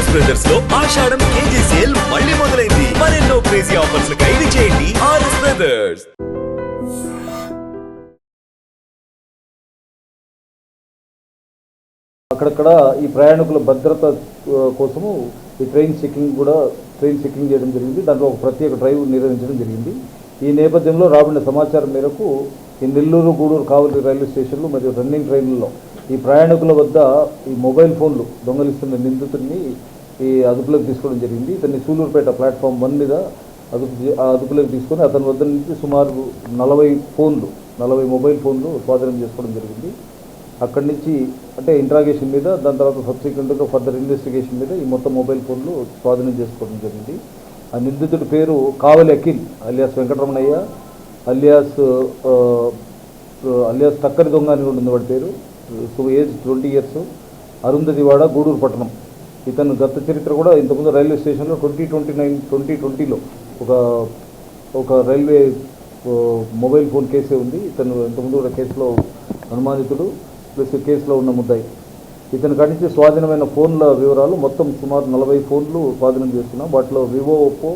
RS బ్రదర్స్లో ఆషాఢం KG sale మళ్ళీ మొదలైంది. మరెన్నో క్రేజీ ఆఫర్స్ ఖైదు చేయండి. ఆర్ఎస్ బ్రదర్స్ అక్కడక్కడ ఈ ప్రయాణికుల భద్రత కోసము ఈ ట్రైన్ చెకింగ్ కూడా ట్రైన్ చెకింగ్ చేయడం జరిగింది. దాంట్లో ఒక ప్రత్యేక డ్రైవ్ నిర్వహించడం జరిగింది. ఈ నేపథ్యంలో రాబడిన సమాచారం మేరకు ఈ నెల్లూరు గూడూరు కావలి రైల్వే స్టేషన్లు మరియు రన్నింగ్ ట్రైన్లలో ఈ ప్రయాణికుల వద్ద ఈ మొబైల్ ఫోన్లు దొంగలిస్తున్న నిందితుడిని ఈ అదుపులోకి తీసుకోవడం జరిగింది. ఇతన్ని సూలూరుపేట ప్లాట్ఫామ్ వన్ మీద అదుపు ఆ అదుపులోకి తీసుకొని అతని వద్ద నుంచి సుమారు నలభై ఫోన్లు నలభై మొబైల్ ఫోన్లు స్వాధీనం చేసుకోవడం జరిగింది. అక్కడి నుంచి అంటే ఇంట్రాగేషన్ మీద దాని తర్వాత సబ్సిక్వెంట్గా ఫర్దర్ ఇన్వెస్టిగేషన్ మీద ఈ మొత్తం మొబైల్ ఫోన్లు స్వాధీనం చేసుకోవడం జరిగింది. ఆ నిందితుడి పేరు Kavali Akhil alias Venkataramanaiah alias alias టక్కరి దొంగ అని ఉంటుంది వాడి పేరు. So age twenty years. Arundhatiwada Gudur పట్టణం. ఇతను గత చరిత్ర కూడా ఇంతకుముందు రైల్వే స్టేషన్లో ట్వంటీ ట్వంటీ నైన్ ట్వంటీ ట్వంటీలో ఒక ఒక రైల్వే మొబైల్ ఫోన్ కేసే ఉంది. ఇతను ఇంతకుముందు కూడా కేసులో అనుమానితుడు ప్లస్ కేసులో ఉన్న ముద్దాయి. ఇతని కాడి నుంచి స్వాధీనమైన ఫోన్ల వివరాలు మొత్తం సుమారు నలభై ఫోన్లు స్వాధీనం చేస్తున్నాం వాటిలో వివో ఒప్పో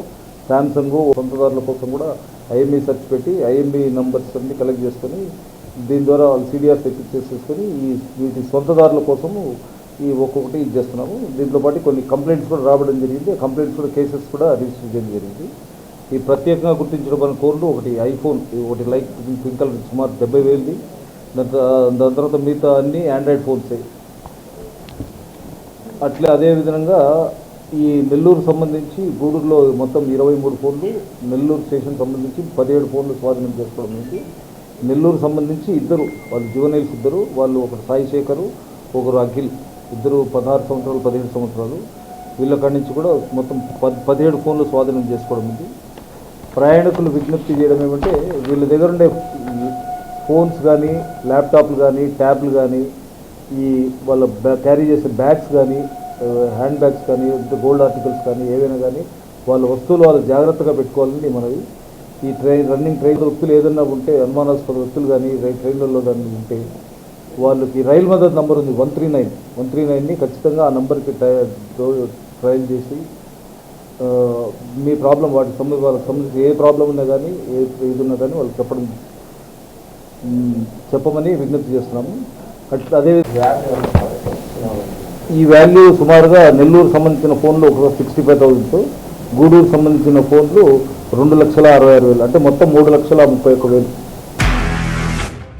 శాంసంగ్ సొంతదారుల కోసం కూడా ఐఎంఈ సెర్చ్ పెట్టి ఐఎంఈ నంబర్స్ అన్ని కలెక్ట్ చేసుకొని దీని ద్వారా వాళ్ళు సిడిఆర్ తెప్పించేసేసుకొని ఈ వీటి సొంతదారుల కోసము ఈ ఒక్కొక్కటి ఇది చేస్తున్నాము. దీంతో పాటు కొన్ని కంప్లైంట్స్ కూడా రావడం జరిగింది. కంప్లైంట్స్ కూడా కేసెస్ కూడా రిజిస్టర్ చేయడం జరిగింది. ఈ ప్రత్యేకంగా గుర్తించడం కోర్లు ఒకటి ఐఫోన్ ఒకటి లైక్ పింక్ కలర్ సుమారు డెబ్బై వేలది దాని దాని తర్వాత మిగతా అన్ని ఆండ్రాయిడ్ ఫోన్సే అట్లే అదే విధంగా ఈ నెల్లూరు సంబంధించి గూడూరులో మొత్తం ఇరవై మూడు ఫోన్లు నెల్లూరు స్టేషన్ సంబంధించి పదిహేడు ఫోన్లు స్వాధీనం చేసుకోవడం జరిగింది. నెల్లూరు సంబంధించి ఇద్దరు వాళ్ళు జువనైల్స్ ఇద్దరు వాళ్ళు ఒకరు సాయి శేఖరు ఒకరు అఖిల్. ఇద్దరు పదహారు సంవత్సరాలు పదిహేడు సంవత్సరాలు. వీళ్ళ కాడి నుంచి కూడా మొత్తం పద్ పదిహేడు ఫోన్లు స్వాధీనం చేసుకోవడం ఉంది. ప్రయాణికులు విజ్ఞప్తి చేయడం ఏమంటే వీళ్ళ దగ్గర ఉండే ఫోన్స్ కానీ ల్యాప్టాప్లు కానీ ట్యాబ్లు కానీ ఈ వాళ్ళ క్యారీ చేసే బ్యాగ్స్ కానీ హ్యాండ్ బ్యాగ్స్ కానీ గోల్డ్ ఆర్టికల్స్ కానీ ఏవైనా కానీ వాళ్ళ వస్తువులు వాళ్ళు జాగ్రత్తగా పెట్టుకోవాలని మనవి. ఈ ట్రైన్ రన్నింగ్ ట్రైన్ వ్యక్తులు ఏదైనా ఉంటే అనుమానాస్పద వ్యక్తులు కానీ రై- ట్రైన్లలో కానీ ఉంటే వాళ్ళకి రైల్ మద్దతు నంబర్ ఉంది one three nine. One three నైన్ని ఖచ్చితంగా ఆ నెంబర్కి ట్రయల్ చేసి మీ ప్రాబ్లం వాటికి సంబంధించి వాళ్ళకి సంబంధించి ఏ ప్రాబ్లం ఉన్నా కానీ ఏ ఇది ఉన్నా కానీ వాళ్ళకి చెప్పడం చెప్పమని విజ్ఞప్తి చేస్తున్నాము. అట్లా అదే ఈ వాల్యూ సుమారుగా నెల్లూరు సంబంధించిన ఫోన్లు ఒక సిక్స్టీ ఫైవ్ థౌజండ్ గూడూరు సంబంధించిన ఫోన్లు రెండు లక్షల అరవై ఆరు వేలు. అంటే మొత్తం మూడు లక్షల ముప్పై ఒక్క వేలు.